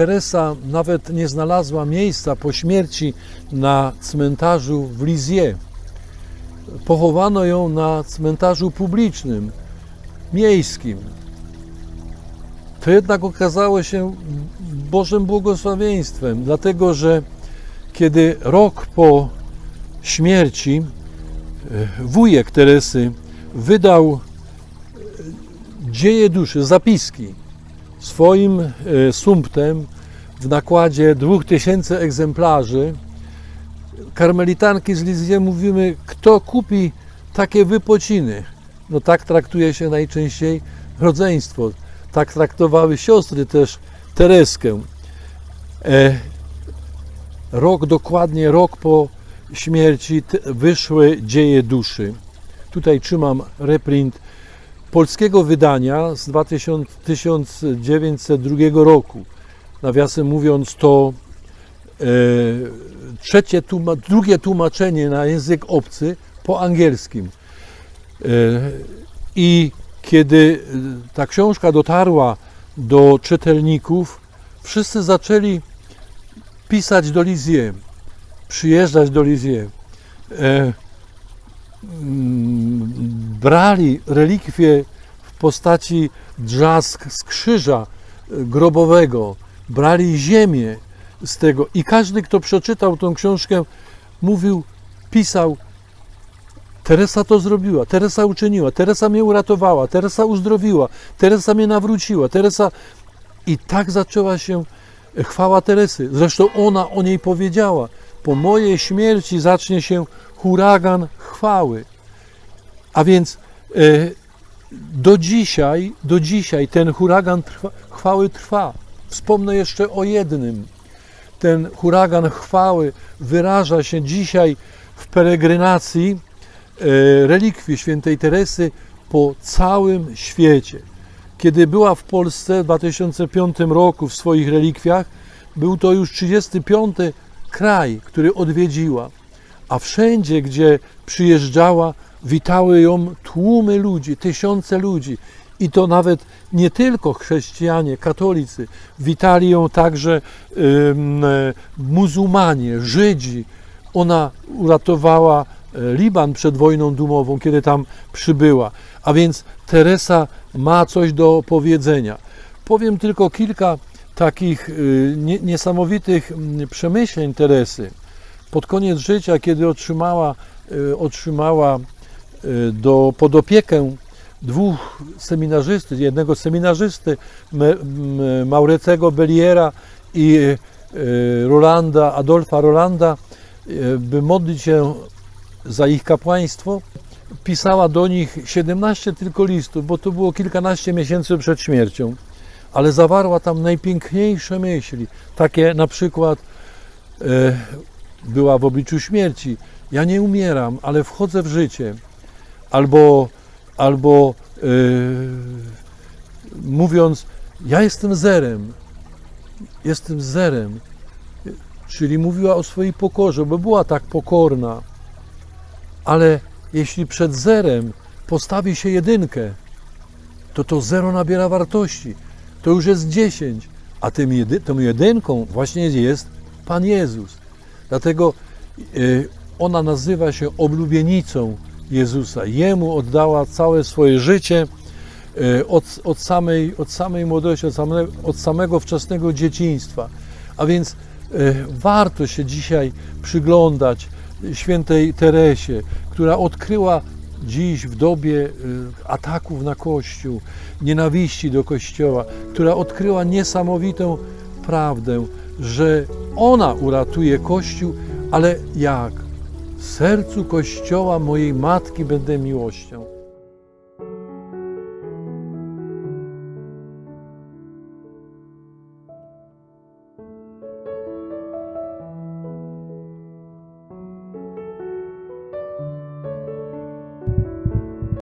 Teresa nawet nie znalazła miejsca po śmierci na cmentarzu w Lisieux. Pochowano ją na cmentarzu publicznym, miejskim. To jednak okazało się Bożym błogosławieństwem, dlatego że kiedy rok po śmierci e, wujek Teresy wydał e, dzieje duszy, zapiski swoim e, sumptem w nakładzie 2000 egzemplarzy. Karmelitanki z Lizję mówimy, kto kupi takie wypociny? No tak traktuje się najczęściej rodzeństwo. Tak traktowały siostry też Tereskę. E, rok, dokładnie rok po śmierci wyszły dzieje duszy. Tutaj trzymam reprint polskiego wydania z 2000, 1902 roku. Nawiasem mówiąc, to e, trzecie drugie tłumaczenie na język obcy po angielskim. E, I kiedy e, ta książka dotarła do czytelników, wszyscy zaczęli pisać do Lisieux, przyjeżdżać do Lisieux. E, mm, brali relikwie w postaci drzask z krzyża e, grobowego, brali ziemię z tego i każdy, kto przeczytał tą książkę, mówił, pisał, Teresa to zrobiła, Teresa uczyniła, Teresa mnie uratowała, Teresa uzdrowiła, Teresa mnie nawróciła, Teresa... I tak zaczęła się chwała Teresy. Zresztą ona o niej powiedziała, po mojej śmierci zacznie się huragan chwały. A więc e, do dzisiaj, do dzisiaj ten huragan trwa, chwały trwa. Wspomnę jeszcze o jednym. Ten huragan chwały wyraża się dzisiaj w peregrinacji e, relikwii świętej Teresy po całym świecie. Kiedy była w Polsce w 2005 roku w swoich relikwiach, był to już 35 kraj, który odwiedziła. A wszędzie, gdzie przyjeżdżała, witały ją tłumy ludzi, tysiące ludzi. I to nawet nie tylko chrześcijanie, katolicy. Witali ją także muzułmanie, Żydzi. Ona uratowała e, Liban przed wojną domową, kiedy tam przybyła. A więc Teresa ma coś do powiedzenia. Powiem tylko kilka takich y, nie- niesamowitych przemyśleń Teresy. Pod koniec życia, kiedy otrzymała, y, otrzymała y, do, pod opiekę dwóch seminarzystów, jednego seminarzysty, Maurecego Belliera i y, Rolanda, Adolfa Rolanda, y, by modlić się za ich kapłaństwo, pisała do nich 17 tylko listów, bo to było kilkanaście miesięcy przed śmiercią, ale zawarła tam najpiękniejsze myśli, takie na przykład e, była w obliczu śmierci, ja nie umieram, ale wchodzę w życie, albo, albo e, mówiąc, ja jestem zerem, jestem zerem, czyli mówiła o swojej pokorze, bo była tak pokorna, ale jeśli przed zerem postawi się jedynkę, to to zero nabiera wartości. To już jest 10, a tym jedy, tą jedynką właśnie jest Pan Jezus. Dlatego y, ona nazywa się oblubienicą Jezusa. Jemu oddała całe swoje życie y, od, od, samej, od samej młodości, od samego, od samego wczesnego dzieciństwa. A więc y, warto się dzisiaj przyglądać świętej Teresie, która odkryła dziś w dobie y, ataków na Kościół, nienawiści do Kościoła, która odkryła niesamowitą prawdę, że ona uratuje Kościół, ale jak? sercu Kościoła mojej matki będę miłością.